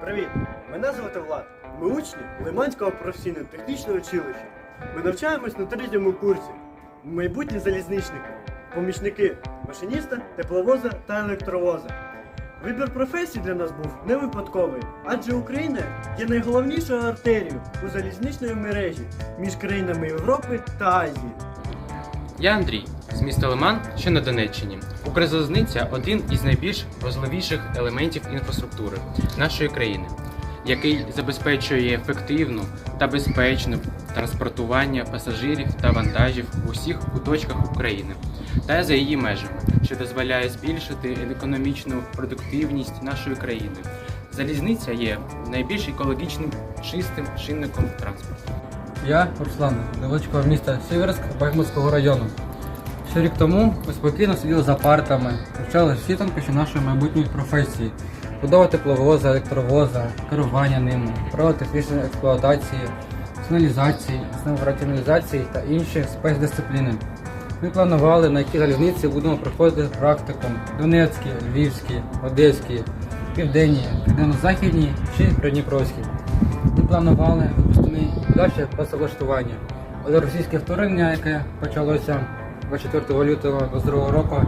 Привіт! Мене звати Влад. Ми учні Лиманського професійно-технічного училища. Ми навчаємось на третьому курсі. Майбутні залізничники, помічники машиніста, тепловоза та електровоза. Вибір професій для нас був не випадковий, адже Україна є найголовнішою артерією у залізничної мережі між країнами Європи та Азії. Я Андрій з міста Лиман, що на Донеччині. Укрзалізниця один із найбільш важливіших елементів інфраструктури нашої країни, який забезпечує ефективну та безпечне транспортування пасажирів та вантажів в усіх куточках України та за її межами, що дозволяє збільшити економічну продуктивність нашої країни. Залізниця є найбільш екологічним чистим чинником транспорту. Я Руслан, невеличкого міста Сіверськ Бахмутського району. Ще рік тому ми спокійно сиділи за партами, вивчали всі тонкощі нашої майбутньої професії, будова тепловоза, електровоза, керування ними, право технічної експлуатації, сигналізації, основи раціоналізації та інші спецдисципліни. Ми планували, на які залізниці будемо проходити практикум Донецькій, Львівській, Одеській, Південній, Південно-Західній чи Придніпровській. Ми планували випускний далі працевлаштування. Але російське вторгнення, яке почалося 24 лютого 22 року,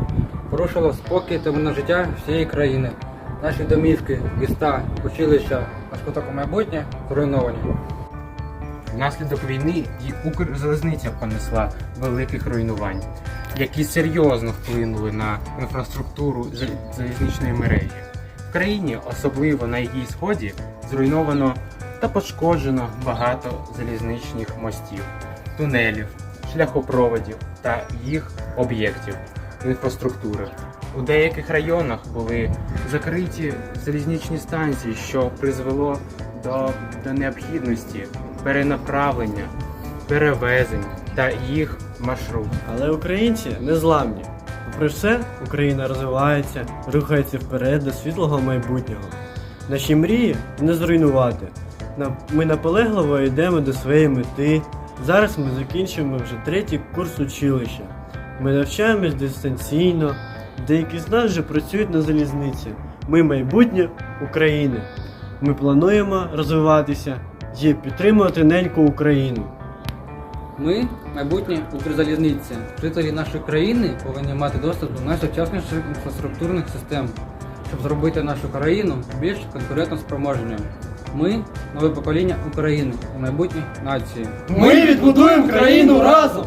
порушило спокій та мирне життя всієї країни. Наші домівки, міста, училища, наш куток майбутнє зруйновані. Внаслідок війни і Укрзалізниця понесла великих руйнувань, які серйозно вплинули на інфраструктуру залізничної мережі. В країні, особливо на її сході, зруйновано та пошкоджено багато залізничних мостів, тунелів, шляхопроводів та їх об'єктів інфраструктури. У деяких районах були закриті залізничні станції, що призвело до, до необхідності перенаправлення, перевезень та їх маршрут. Але українці не зламні. Попри все, Україна розвивається, рухається вперед до світлого майбутнього. Наші мрії не зруйнувати. Ми наполегливо йдемо до своєї мети. Зараз ми закінчуємо вже третій курс училища. Ми навчаємось дистанційно, деякі з нас вже працюють на залізниці. Ми майбутнє України. Ми плануємо розвиватися і підтримувати неньку Україну. Ми, майбутні Укрзалізниці, жителі нашої країни повинні мати доступ до найсучасніших інфраструктурних систем, щоб зробити нашу країну більш конкурентно спроможною. Ми нове покоління України і майбутні нації. Ми відбудуємо країну разом!